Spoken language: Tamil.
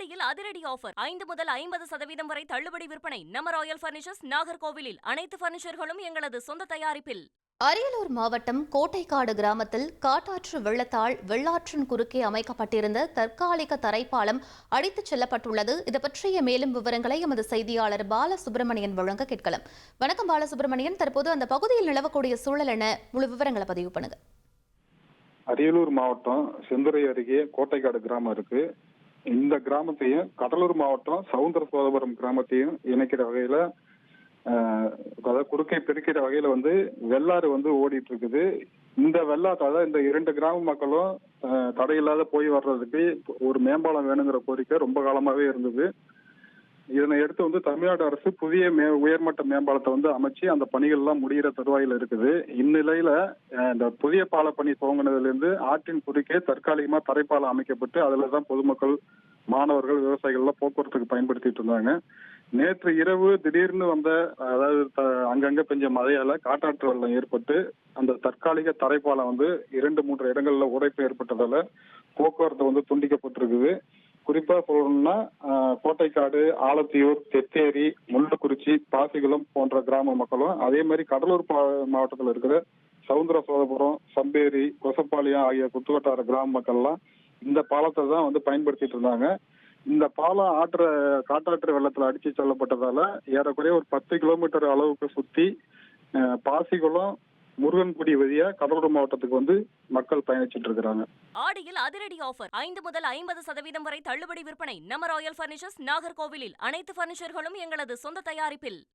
ஆடியில் அதிரடி ஆஃபர். ஐந்து முதல் ஐம்பது சதவீதம் வரை தள்ளுபடி விற்பனை. நம்ம ராயல் பர்னிச்சர்ஸ் நாகர்கோவிலில். அனைத்து பர்னிச்சர்களும் எங்களது சொந்த தயாரிப்பில். அரியலூர் மாவட்டம் கோட்டைக்காடு கிராமத்தில் காட்டாற்று வெள்ளத்தால் வெள்ளாற்றின் குறுக்கே அமைக்கப்பட்டிருந்த தற்காலிக தரைப்பாலம் அடித்துச் செல்லப்பட்டுள்ளது. இது பற்றிய மேலும் விவரங்களை எமது செய்தியாளர் பாலசுப்ரமணியன் வழங்க கேட்கலாம். வணக்கம் பாலசுப்ரமணியன். தற்போது அந்த பகுதியில் நிலவக்கூடிய சூழல் என்ன? முழு விவரங்களை பதிவு பண்ணுங்க. அரியலூர் மாவட்டம் செந்துறை அருகே கோட்டைக்காடு கிராமம் இருக்கு. இந்த கிராமத்தையும் கடலூர் மாவட்டம் சவுந்தர சோதபுரம் கிராமத்தையும் இணைக்கிற வகையில அதாவது குறுக்கை பிரிக்கிற வகையில வந்து வெள்ளாறு வந்து ஓடிட்டு இருக்குது இந்த வெள்ளாத்தால இந்த இரண்டு கிராம மக்களும் தடையில்லாத போய் வர்றதுக்கு ஒரு மேம்பாலம் வேணுங்கிற கோரிக்கை ரொம்ப காலமாவே இருந்தது. இதனை எடுத்து வந்து தமிழ்நாடு அரசு புதிய மே உயர்மட்ட மேம்பாலத்தை வந்து அமைச்சு அந்த பணிகள் எல்லாம் முடிகிற தருவாயில் இருக்குது. இந்நிலையில இந்த புதிய பால பணி துவங்கினதுல இருந்து ஆற்றின் குறுக்கே தற்காலிகமா தரைப்பாலம் அமைக்கப்பட்டு அதுல தான் பொதுமக்கள் மாணவர்கள் விவசாயிகள் எல்லாம் போக்குவரத்துக்கு பயன்படுத்திட்டு இருந்தாங்க. நேற்று இரவு திடீர்னு வந்த அதாவது த- அங்கங்க பெஞ்ச மழையால காட்டாற்று வெள்ளம் ஏற்பட்டு அந்த தற்காலிக தரைப்பாலம் வந்து இரண்டு மூன்று இடங்கள்ல உடைப்பு ஏற்பட்டதால போக்குவரத்து வந்து துண்டிக்கப்பட்டிருக்குது. குறிப்பா சொல்லணும்னா கோட்டைக்காடு ஆலத்தியூர் தெத்தேரி முள்ளுக்குறிச்சி பாசிகுளம் போன்ற கிராம மக்களும் அதே மாதிரி கடலூர் பா- மாவட்டத்தில் இருக்கிற சவுந்தர சோதபுரம் சம்பேரி கொசப்பாளையம் ஆகிய குத்துவட்டார கிராம மக்கள்லாம் இந்த பாலத்தை தான் வந்து பயன்படுத்திட்டு இருந்தாங்க. இந்த பாலம் ஆற்ற காட்டாற்று வெள்ளத்துல அடிச்சு செல்லப்பட்டதால ஏறக்குறைய ஒரு பத்து கிலோமீட்டர் அளவுக்கு சுத்தி பாசிகளும் பாசிகுளம் முருகன்குடி வழியா கடலூர் மாவட்டத்துக்கு வந்து மக்கள் பயணிச்சுட்டு இருக்கிறாங்க ஆடியில் அதிரடி ஆஃபர். ஐந்து முதல் ஐம்பது சதவீதம் வரை தள்ளுபடி விற்பனை. நம்ம ராயல் பர்னிச்சர்ஸ் நாகர்கோவிலில் அனைத்து பர்னிச்சர்களும் எங்களது சொந்த தயாரிப்பில்.